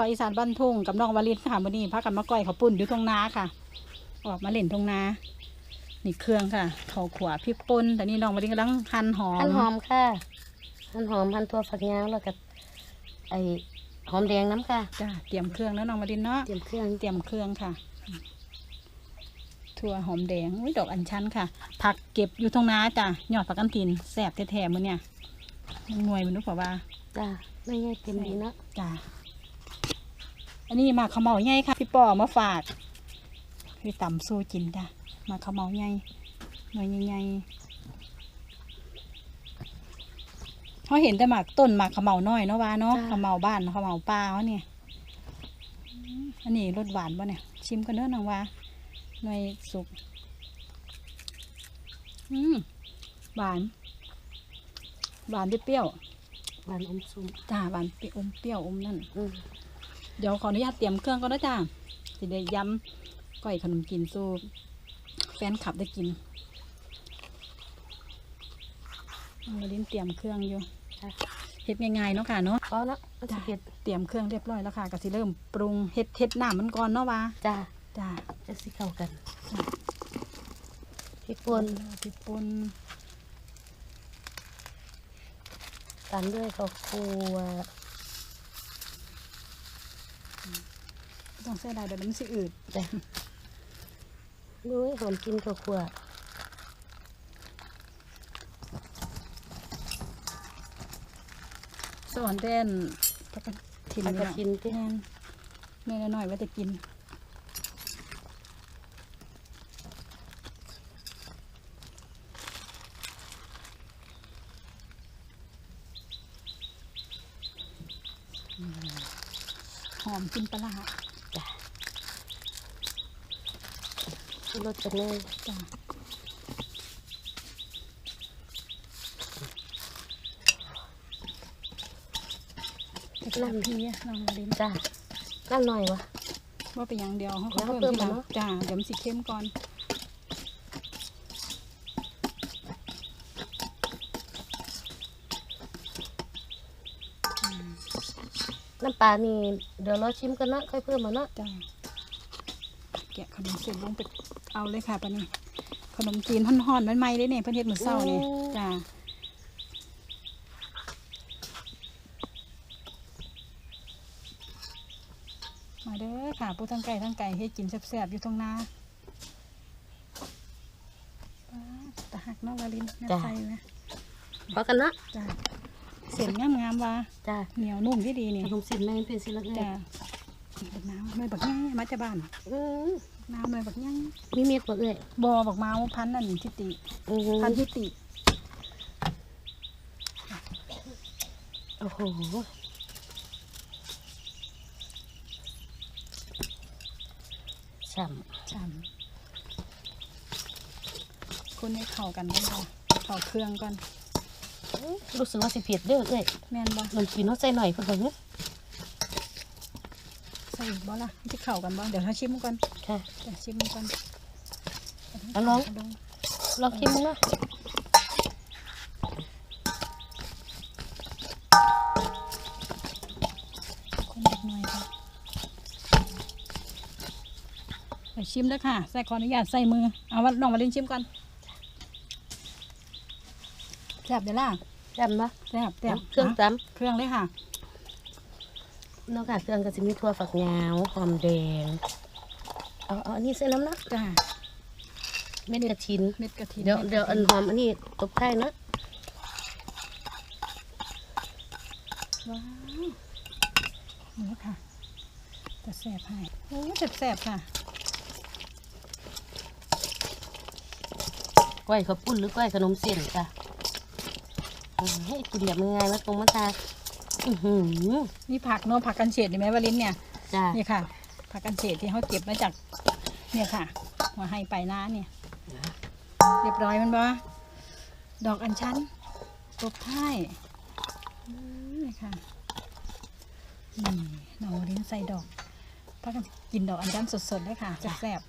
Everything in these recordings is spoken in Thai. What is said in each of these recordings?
ซอยอีสานบ้านทุ่งกับน้องวาลินค่ะวันนี้พักกันมาก้อยข้าวปุ้นอยู่ตรงนาค่ะ ออกมาเล่นตรงนา นี่เครื่องค่ะข้าวขวาพริกป่นแต่นี่น้องวาลินกำลังหั่นหอมหั่นหอมค่ะหั่นหอมหั่นตัวฝักยาวแล้วก็ไอหอมแดงน้ำค่ะจ้าเตรียมเครื่องแล้วน้องวาลินเนาะเตรียมเครื่องเตรียมเครื่องค่ะถั่วหอมแดงอุ๊ยดอกอัญชันค่ะ ผักเก็บอยู่ตรงนาจ้ะยอดผักกันตินแสบแท้ๆมื้อเนี่ยหน่วยมันรู้เปล่าว่าจ้าไม่ใช่เต็มดีเนาะจ้ะ อันนี้มาขาวเหมาใหญ่ค่ะพี่ป่อมาฝากพี่ต่ำสู้กินจ้ะมาขาวเหมาใหญ่หน่วยใหญ่ๆเขาเห็นแต่หมากต้นหมากขาวเหมาน้อยเนาะว่าเนาะขาวเหมาบ้านขาวเหมาป่าเขาเนี่ยอืมอันนี้รสหวานป่ะเนี่ย ชิมกันเด้อน้องว่าหน่วยสุกอืมหวาน หวานเปรี้ยวหวานอมซุ่มๆจ้าหวานเปรี้ยวอมเปรี้ยวอมนั่นอืม เดี๋ยวขออนุญาตเตรียมเครื่องก่อนนะจ้าสิได้ย้ำก้อยขนมกินสู้แฟนขับได้กินมาลิ้นเตรียมเครื่องอยู่ค่ะเฮ็ดง่ายๆเนาะค่ะเนาะพอแล้วมันจะเผ็ดเตรียมเครื่องเรียบร้อยแล้วค่ะก็สิเริ่มปรุงเฮ็ดเฮ็ดน้ำมันก่อนเนาะว่าจ้าจ้าจะสิเข้ากันจ้ะพริกป่นพริกป่นตามด้วยข้าวคั่ว ต้องใส่ได้เดี๋ยวมันสิอืดจ้ะด้วยหอมกินข้าวคั่วสอนเต้นพักกระถิ่นผักนี่กระล่ะถินที่แม่นแม่น้อยๆว่าจะกิน หอมกินปลาร้า จ้ะ รสจะเนยจ้ะน้ำพีอะน้องมาดินจ้าน้ำหน่อยวะว่าไปอย่างเดียวเขาแล้วเขาเขาเพิ่มทีหลังเพิ่มเหรอจ้าเดี๋ยวมันสิเข้มก่อนน้ำปลานี่เดี๋ยวเราชิมกันเนาะค่อยเพิ่มมาเนาะจ้าแกะขนมเสร็จลงไป เอาเลยค่ะปะนี่ขนมจีนห่อนๆมันไหม้เลยเนี่ยเพื่อนเฮ็ดมือเศร้าเนี่ยจ้ามาเด้อค่ะผู้ทั้งไก่ทั้งไก่ให้กินแซ่บๆอยู่ตรงหน้าป๊าดตะหักเนอกวาลินแม่ใส่ไหมพอกันเนาะจ้าเสียงงามๆว่าจ้าเหนียวนุ่มที่ดีนี่ขนมสินแม่งเป็นสิละเอ้ยจ้าบักน้ำหน่วยบักง่ายมาจากบ้านอืม น้ำหน่วยบักง่ายมีเม็ดบ่เอ้ยบอบักเมาพันธุ์นั่นทิติอือหือพันธุ์ทิติโอ้โหฉ่จำคนให้เข้ากันได้ค่ะเข้าเครื่องก่อนำรู้สึกว่าสิเผ็ดเด้อเอ้ยแม่นบ่มันกินเนาะใส่หน่อยเพิ่นก็เนาะใส่ อีกบ่ล่ะที่เข้ากันบ่เดี๋ยวเราชิมก่อนค่ะเดี๋ยวชิมก่อนเอาลองลองชิมมึงเนาะคนเด็กหน่อยค่ะเดี๋ยวชิมแล้วค่ะ ใส่ขออนุญาตใส่มือ เอาว่าน้องมาเล่นชิมก่อนแซ่บเดี๋ยวล่ะจำเนาะแซ่บแซ่บเครื่องะตเครื่องเลยค่ะำนอกจากเครื่องก็จะมีถั่วฝักยาวหอมแดงเอาเอาอันนี้ใส่น้ำเนาะจ้าเม็ดกระถินเม็ดกะทิเดี๋ยวเดี๋ยวอันหอมอันนี้ตบท้ายเนาะว้าวนี่ค่ะจะแซ่บให้โอ้แซ่บแซ่บๆค่ะก้อยข้าวปุ้นหรือก้อยขนมเส้นจ้ะอืมให้กินแบบง่ายๆมาตรงมาตาอือหือ นี่ผักเนาะผักกันเฉดเห็นไหมวาลินเนี่ยจ้ะนี่ค่ะ ผักกันเฉดที่เขาเก็บมาจาก เนี่ยค่ะหัวไฮไปน้าเนี่ย เรียบร้อยมันบ่ดอกอัญชันตบท้ายอืมนี่ค่ะนี่น้องวาลินใส่ดอกพักกันกินดอกอัญชันสดๆเลยค่ะแซ่บ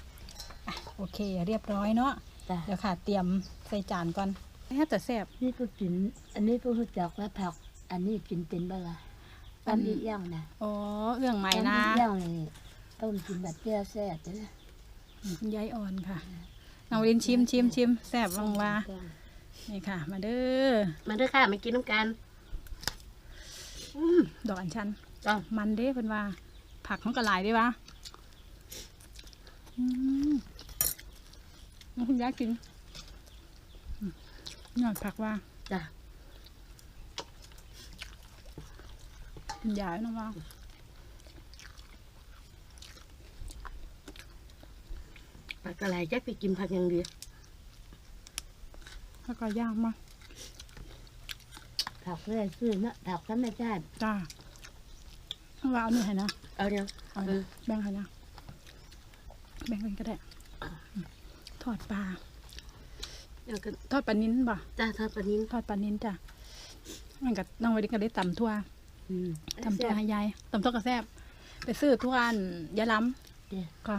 ๆอะโอเค เรียบร้อยเนาะจ้ะเดี๋ยวค่ะ เตรียมใส่จานก่อนแค่แต่แซ่บนี่ก็กิน อันนี้ก็รู้จักว่าผัก อันนี้กินเป็นเบลาตอนนี้ย่างนะอ๋อเรื่องใหม่ตอนนะนี้ย่างนี่ต้มกินแบบเปรี้ยวแซ่บเลยนะคุณยายอ่อนค่ะน้องลินชิมชิมชิมแซ่บลงว่านี่ค่ะ มาเด้อมาเด้อค่ะมากินน้ำกันอืมดอกอัญชันจ้ะมันเด้เพิ่นว่า ผักมันก็หลายเด้วะอืมน้องคุณยายกินอืมหน่อยผักว่าจ้ะ คุณ ยายนะว่าผักกระไรจะไปกินผักอย่างเดียวแล้วก็ย่างมาผักเพื่อซื้อเนาะผักธรรมชาติจ้าว่าเอานี่ให้นะเอาเดียวเอาเอนะอแบ่งให้นะแบ่งกันก็ได้อืมทอดปลาเอากันทอดปลานิ้นป่ะจ้าทอดปลานิ้นทอดปลานิ้นจ้ะมันก็น้องไว้ดิก็ได้ตำทั่วอืม ตำทั่วให้ยายตำทั่วกระแซบไปซื้อทั่วอันยายล้เดี๋ยวำก็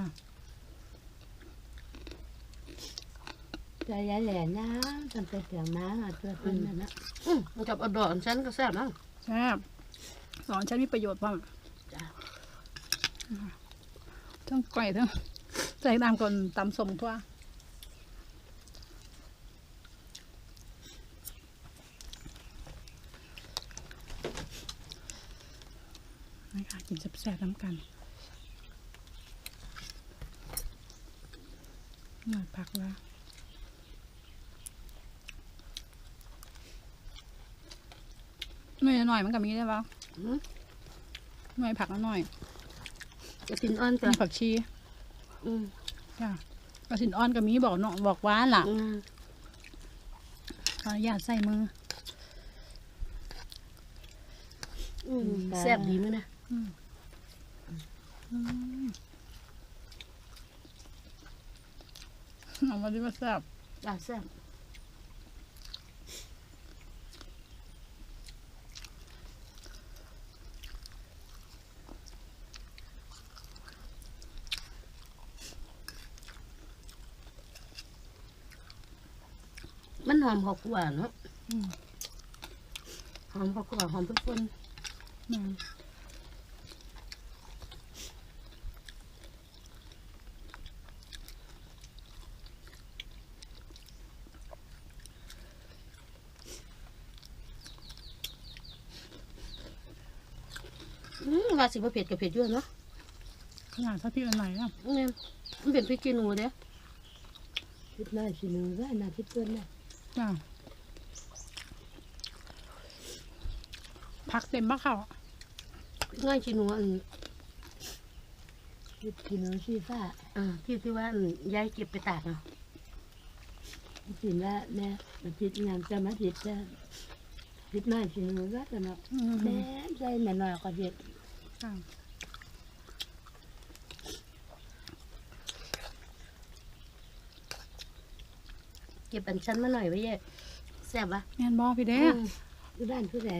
ใจยายแหล่นะทำไปเสียงม้าอะตัวเป็นนั่นนะอืมมันกับเอาดอกอันฉันก็แซ่บนะแซ่บสอนฉันมีประโยชน์ป่ะจ้ะทั้งไก่ทั้งใส่ตามก่อนตำสมทั่ว นี่ค่ะกินแซ่บๆน้ำกันหน่อยผักละหน่อยหน่อยมันก็มีได้ปะอืมหน่อยผักละหน่อยกระถินอ่อนมีจ้ะผักชีอืมจ้ะกระสินอ่อนก็มีบอกเนาะบอกหว้านล่ะอืมขออนุญาตใส่มืออืมแซ่บดีมั้ยนะอืม เอามาดิมาแซ่บจ้าแซ่บมันหอมข้าวคั่วเนาะอืมหอมข้าวคั่วหอมเพิ่นแม่นๆอืม ว่าสิบ่เผ็ดก็เผ็ดอยู่เนาะขนาดถ้าพี่อันไหนอะแม่นมันเป็นพริกขี้หนูเด้พริกน้อยขี้หนูว่าน่าพริกเพิ่นน่ะจ้ะผักเต็มบ้าเขาพริกน้อยขี้หนูอันคิดกินเอาชีฟ้าอ่าที่ที่ว่าอันยายเก็บไปตากเนาะสินว่าแม่มาคิดงานจะมาคิดจะคิดน้อยสิหนูว่าแต่เนาะอืมแม่ใจแม่น้อยก็เด็ดจ้ะ เก็บอันชั้นมาหน่อยไว้เยอะแซ่บปะแม่นบอพี่เด้อืมอยู่บ้านผู้ใด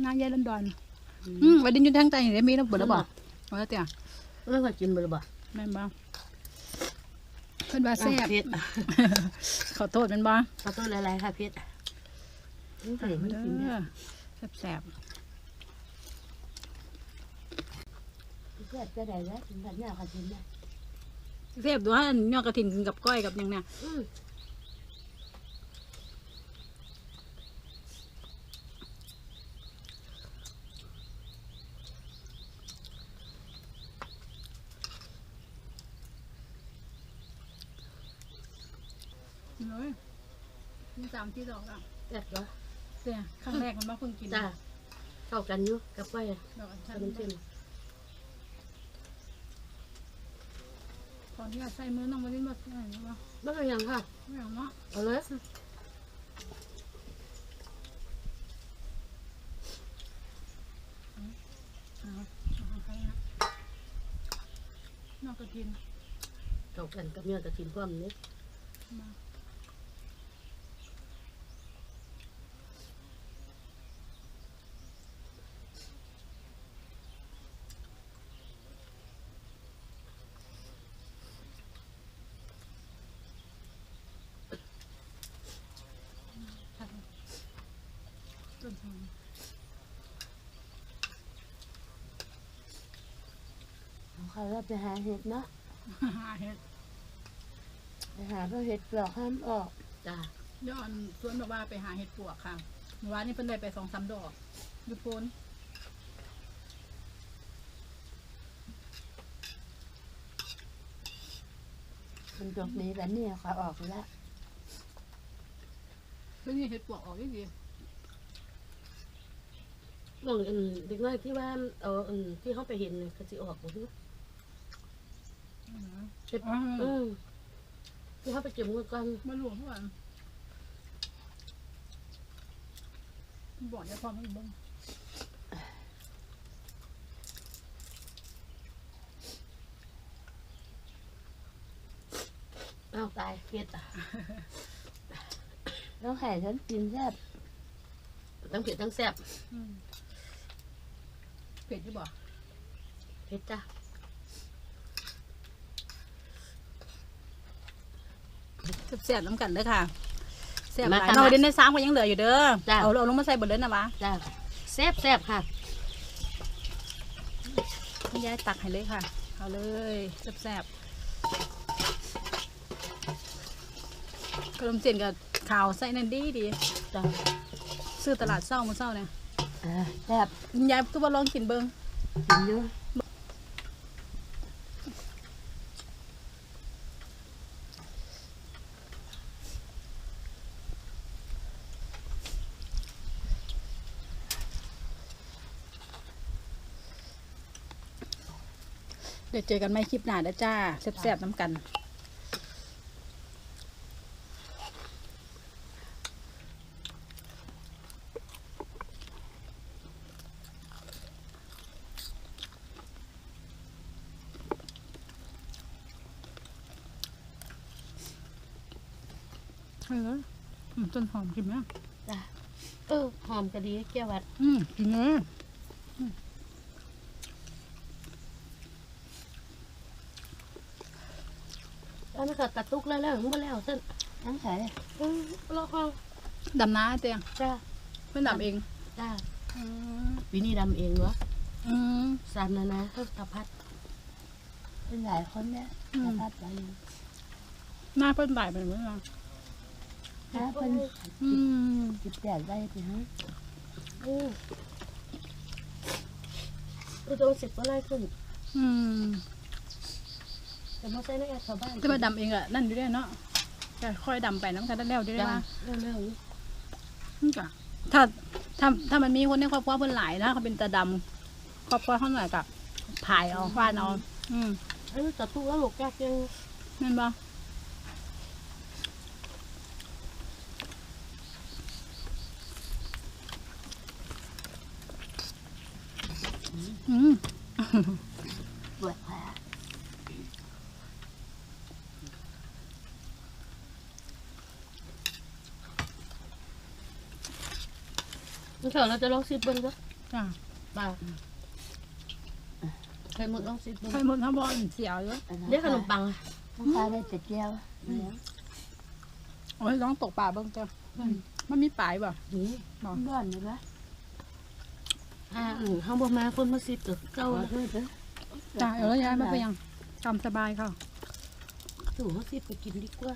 หน้าแย่ลอนดอนอืมวันดินอยู่ทางใต้นี่ได้มีแล้วเบิดแล้วบอกเอาแล้วเตี่ยไม่ค่อยกินเบอร์บ่แม่นบอเพิ่นว่าแซ่บเผ็ดขอโทษแม่นบอขอโทษหลายๆค่ะเผ็ดผู้ใดมาไม่เด้กินเนี่ยอแซ่บ พื่อจะได้แล้วถึงกันเนี่ยก็กินได้ๆแซ่บตัวอันยอดกระถิ่นกินกับก้อยกับหยังเนี่ยอืมเลยมีสามที่ดอกอะแซ่บเหรอเตี่ยครั้งแรกมันบ่เพิ่งกินจ้าเข้ากันอยู่กับก้อยดอกอัญชัขนนมจีนข ออนุญาตใส่มือน้องมาดินมาใส่หรือเปล่าบ้างยังค่ะ ไม่เอาเนาะเอาเลยเอาเอาไปนะนอกกระถิน เข้ากันกับเนื้อกระถิ่นพร้อมนี้มาต้นหอม เขาเราไปหาเห็ดเนาะหาเห็ดไปหาเพราะเห็ดเปลือกห้ามออกจ้าย้อนส่วนแบบว่าไปหาเห็ดปวกค่ะเมื่อวานนี้เพิ่นได้ไปสองสามดอกอยุโพนมันจบนี้แต่เนี่ยเขาออกแล้วเพิ่นนี่เห็ดปวกออกดีลองอันเด็กน้อยที่ว่าเอออันที่เขาไปเห็นเนี่ยเขาสิออกบ่ฮู้ๆ เฮ็ดอือืมมที่เขาไปเก็บเงินก่อนมาหลวงทุกวันบอกอย่าพอมันเบิ่งอ้าวตายเผ็ดอะต้องไข่ฉันกินแซ่บทั้งเผ็ดทั้งแซ่บอืมเผ็ดอยู่บ่เผ็ดจ้า แซ่บๆน้ำกันเด้อค่ะแซ่บหลายเราเด่นในซ้ำก็ยังเหลืออยู่เด้อเอาเอาลงมาใส่เบดเลยนะวะจ้าแซ่บแซ่บค่ะ คุณยายตักให้เลยค่ะเอาเลยแซ่บๆขนมเส้นกับข้าวใส่นั่นดีดีจ้าซื้อตลาดเศร้ามาเศร้าเนี่ยเออแซ่บคุณยายก็มาลองกินเบิ้งกินอยู่ เดี๋ยวเจอกันไม่คลิปหน้าเด้อจ้าแซ่บๆน้ำกันเอออืมต้นหอมกินไหมจ้าเออหอมกะดีแก้ววัด อืมกินเลย แล้วมันก็กระตุกแล้วแล้วถึงบ่แล้วซั่นต้องไข่อือรอฟังดำน้าเตียงจ้าเพื่อนดำเองจ้าอืมปีนี้ดำเองเหรออืมสันนะนะเท่าตะพัดเป็นหลายคนเนี่ยอืมสภาพใจอยู่หน้าเพื่อนบ่ายเป็นเหมือนกันนะเพิ่นอืมจิบแดดได้ไปฮะอือคือตรงสิบก็ไล่ขึ้นอืม แต่มาใส่ในแอร์ชาวบ้านแต่ว่าดำเองอะนั่นอยู่ด้วยเนาะจะค่อยดำไปน้ำกันได้แล้วด้วยจ้าว่าเร็วอืมจ้ะถ้าถ้าถ้ามันมีคนในครอบครัวเพื่อนหลายนะเขาเป็นตาดำครอบครัวเขาหน่อยกับถ่ายเอาฟาดเอาอืมๆเออกระตุกแล้วลูกแก้เก่งนั่นบ่อืม ปวดขา มัน เถอะเราจะลองซิดเบิ้งก็จ้ะป่าเคยหมดลองซิดเบิ้งใครหมดทั้งบอลเสียวเยอะเรียกขนมปังอะต้องพาได้แต่เจียวเนี่ยโอ้ยร้องตกป่าเบ้างจ้ะมันมีปลายบ่นี่บ่บ้านเลยปะอ่าอือห้าบ่มาคนมาซิดกับขเก้าอโทษเด้อจ้ะเอาแล้วย้ายมาไปยังตามสบายค่ะตู่เขาซิดไปกินดีกว่า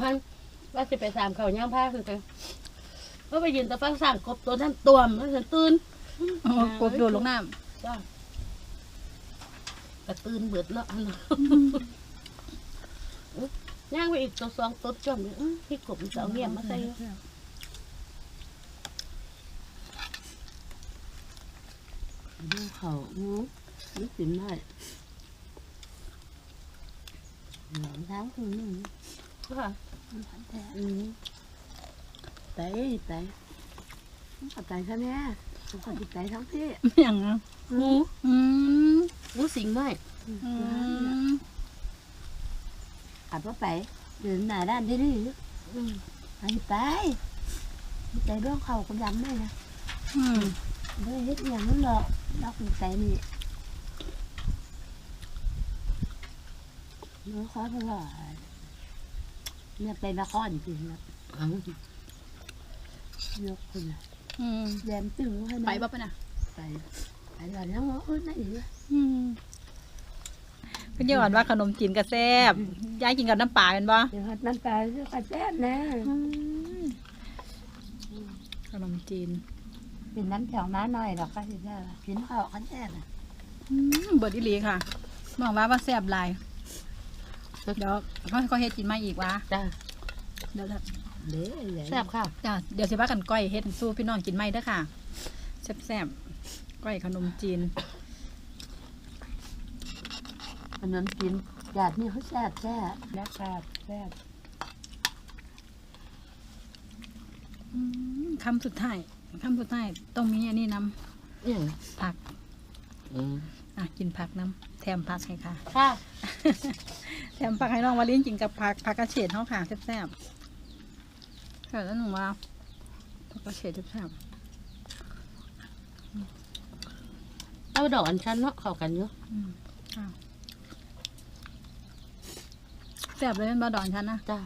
วันว่าสิไปสามเขาย่างผ้าคือกันก็ไปยืนตะฟังสั่งกบตัวนั้นตัวมแล้วฉันตื่นโอ้กบโดดลงน้จ้ากระตื่นเบิดเนาะอันนั้นย่างไปอีกตัวสองตัวจอมเนี่ยอื้อพี่กบมันจะเอาเงียบมาใส่ำดูเขาหูนึกถึงได้หลงเท้าคือนึง ค่ะอืมไตไตต้องขับไตใช่ไหมต้องขับไตทั้งที่อย่างอะหมูอืมหมูสิงไหมอืมขับรถไปเดินหน้าด้านที่นี่อืมไปไปใจเรื่องเขาคนดำด้วยนะอืมเรื่องเฮ็ดอย่างนั้นหรอกดอกใจนี่เนื้อข้าวเท่าไหร่ เนี่ยไปนครจริงนะเอายกคนน่ะอืมแดมตึงให้นะไปบ่ปะน่ะไปไปแล้วแล้วเออนั่นอีกอืมเพิ่นย้อนว่าขนมจีนก็แซ่บยายกินกับน้ำปลาเป็นบ่เดี๋ยวน้ำตาจะกระแทกนะขนมจีนเป็นน้ำแข็งน้าหน่อยหรอกก็จะได้กินข้าวกันแท้น่ะ อืมเบิดอีหลีค่ะมองว่าว่าแซ่บหลาย เดี๋ยวเขาเขาเฮ็ดกินมาอีกวะจ้าเดี๋ยวเด้เลยแซ่บค่ะจ้ะเดี๋ยวสิว่ากันก้อยเฮ็ดสู้พี่น้องกินไม่เด้อค่ะแซ่บๆก้อยขนมจีนขนมกินญาตินี่เขาแซ่บแซ่บแล้วแซ่บแซ่บอืมคำสุดท้ายคำสุดท้ายต้องมีอันนี้นอย่างำผัก อืมอะกินผักน้ำแถมผักให้ค่ะ ค่ะแถมผักให้น้องวาลินกินกับผักผักกระเฉดเขาค่ะแซ่บๆค่ะแล้วหนูว่าผักกระเฉดแซ่บเอาดอกอัญชันเนาะเข้ากันอยู่ๆอืมค่ะแซ่บเลยเป็นบะดอนฉันนะจ้า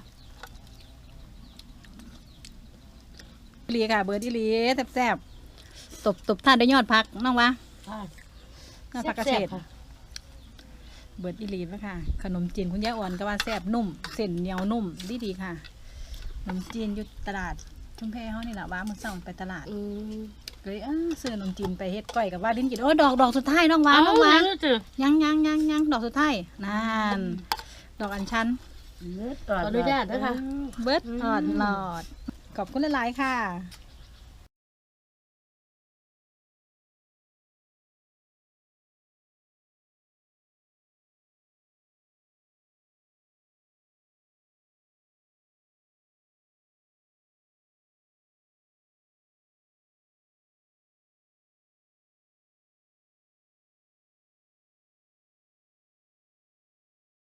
อีหลีค่ะ เบิร์ดอีหลีแซ่บๆตบตบท่านด้วยยอดผักน้องวะ ค่ะ ยอดผักกระเฉดแซ่บๆค่ะเบิร์ดอีหลีแล้วค่ะ ขนมจีนคุณย่าอ่อนก็ว่าแซ่บนุ่ม เส้นเหนียวนุ่มดีดีๆค่ะ ขนมจีนอยู่ตลาดทุ่งแพเขานี่แหละว่ามือส่งไปตลาดอืมเลยเออซื้อขนมจีนไปเฮ็ดก้อยกับว่าลิ้นกินโอ้ยดอกดอกสุดท้ายน้องหวานน้องหวานเจือยังยังยังยังดอกสุดท้ายนั่นดอกอัญชันเลือดขออนุญาตนะคะเบิร์ดออดหลอดขอบคุณหลายๆค่ะค